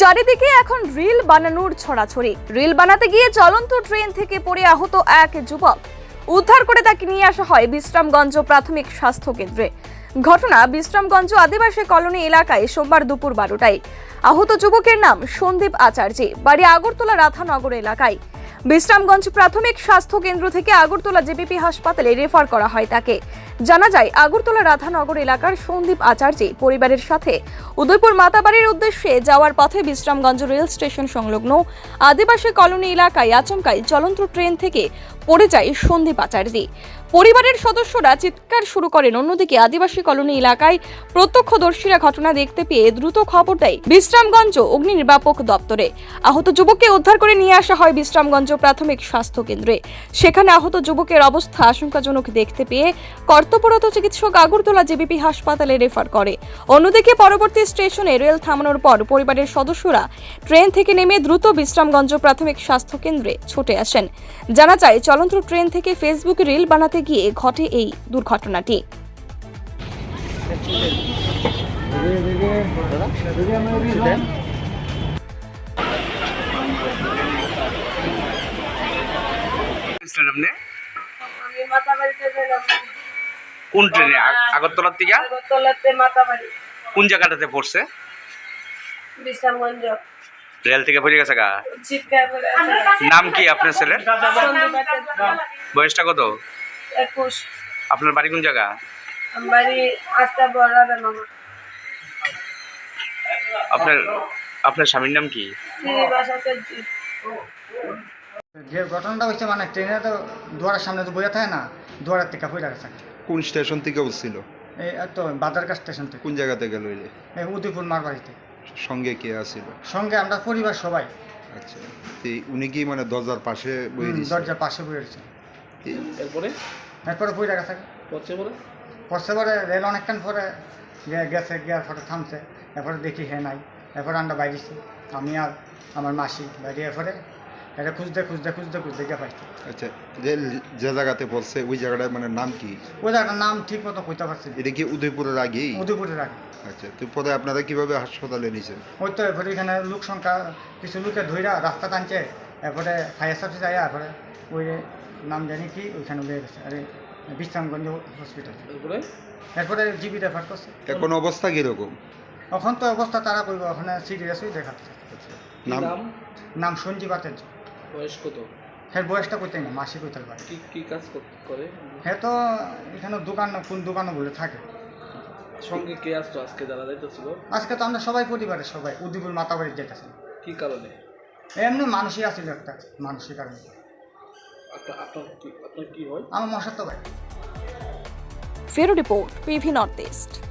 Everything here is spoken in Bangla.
চারিদিকে এখন রিল বানানোর ছড়াছড়ি। রিল বানাতে গিয়ে চলন্ত ট্রেন থেকে পড়ে আহত এক যুবক। উদ্ধার করে তাকে নিয়ে আসা হয় বিশ্রামগঞ্জ প্রাথমিক স্বাস্থ্য কেন্দ্রে। ঘটনা বিশ্রামগঞ্জ আদিবাসী কলোনি এলাকায় সোমবার দুপুর বারোটায়। আহত যুবকের নাম সন্দীপ আচার্য, বাড়ি আগরতলা রাধানগর এলাকায়। বিশ্রামগঞ্জ প্রাথমিক স্বাস্থ্য কেন্দ্র থেকে আগরতলা জেপিপি হাসপাতালে রেফার করা হয় তাকে। জানা যায়, আগরতলা রাধানগর এলাকার সন্দীপ আচার্য পরিবারের সাথে। উদয়পুর মাতাবাড়ির উদ্দেশ্যে যাওয়ার পথে বিশ্রামগঞ্জ রেল স্টেশন সংলগ্ন আদিবাসী কলোনি এলাকায় আচমকাই চলন্ত ট্রেন থেকে পড়ে যায় সন্দীপ আচার্য পরিবারের সদস্যরা চিৎকার শুরু করেন। অন্যদিকে আদিবাসী কলোনি এলাকায় প্রত্যক্ষদর্শীরা ঘটনা দেখতে পেয়ে দ্রুত খবর দেয় বিশ্রামগঞ্জ অগ্নি নির্বাপক দপ্তরে। আহত যুবককে উদ্ধার করে নিয়ে আসা হয় বিশ্রামগঞ্জ প্রাথমিক স্বাস্থ্য কেন্দ্রে। সেখানে আহত যুবকের অবস্থা আশঙ্কাজনক দেখতে পেয়ে কর্তব্যরত চিকিৎসক আগরতলা জেবিপি হাসপাতালে রেফার করে। অন্যদিকে পরবর্তী স্টেশনে রেল থামানোর পর পরিবারের সদস্যরা ট্রেন থেকে নেমে দ্রুত বিশ্রামগঞ্জ প্রাথমিক স্বাস্থ্য কেন্দ্রে ছুটে আসেন। জানা যায় চলন্ত ট্রেন থেকে ফেসবুকে রিল বানাতে গিয়ে ঘটে এই দুর্ঘটনাটি। কোন ট্রেনে? আগ- আগরতলার থেকে? আগরতলাতে মাতাবাড়ি। কোন জায়গাটাতে পড়ছে? বিশ্রামগঞ্জ। রেল থেকে পড়ে গেছে গা। নাম কি আপনার ছেলের? বয়সটা কত? আপনার বাড়ি কোন জায়গা? আপনার আপনার স্বামীর নাম কি? যে ঘটনাটা হচ্ছে মানে ট্রেনে তো দুয়ারের সামনে তো বইয়া থাকে না দুয়ারের থেকে পড়ে গেছে। কোন স্টেশন থেকে উঠছিল এই তো বাদারকার স্টেশন থেকে। কোন জায়গাতে গেল এই উদয়পুর মারবাড়িতে। সঙ্গে কে আছিল? সঙ্গে আমরা পরিবার সবাই। আচ্ছা তো উনি কি মানে দরজার পাশে বই দিছে দরজার পাশে বই আছে এরপরে? এরপরে বই রাখা থাকে? পড়ছে পরে পড়ছে বলে রেল অনেকক্ষণ পরে গেছে গিয়ে ফটো থামছে। এরপরে দেখি হে নাই। এরপরে আমরা বাইরেছি আমি আর আমার মাসি বাইরে। এরপরে এটা খুঁজতে খুঁজতে খুঁজতে খুঁজতে গিয়ে পাইছি। আচ্ছা যে যে জায়গাতে পড়ছে ওই জায়গাটার মানে নাম কি? ওই জায়গাটার নাম ঠিক মতো কইতে পারছি এটা কি উদয়পুরের আগেই উদয়পুরের আগে। আচ্ছা তো পরে আপনারা কীভাবে হাসপাতালে নিয়েছেন ওই তো এরপরে এখানে লোক সংখ্যা কিছু লোকে ধইরা রাস্তা টানছে এরপরে ফায়ার সার্ভিস যায় এরপরে ওই নাম জানি কি ওইখানে লিয়ে গেছে। আরে বিশ্রামগঞ্জ হসপিটাল এরপরে? জিবি রেফার করছে। এখন অবস্থা কীরকম? এখন তো অবস্থা তারা করবে ওখানে সিরিয়াসই দেখাচ্ছে। আচ্ছা নাম নাম? নাম সঞ্জীব আচার্য। বয়স কত? হ্যাঁ বয়সটা করতে না? মাসি কইতে পারে। কি কি কাজ কর- করে? হ্যাঁ তো এখানে দোকান কোন দোকানে বলে থাকে। সঙ্গে কে আসতো? আজকে যারা যাইতেছিল আজকে তো আমরা সবাই পরিবারের সবাই উদ্দীপুর মাতাবাড়ি যেতেছি কি কারণে? এমনি মানুষই আসছিল একটা মানসিক কারণে। হয়? আমার মশার তো ভাই। ফেরো রিপোর্ট পিভি নর্থ ইস্ট।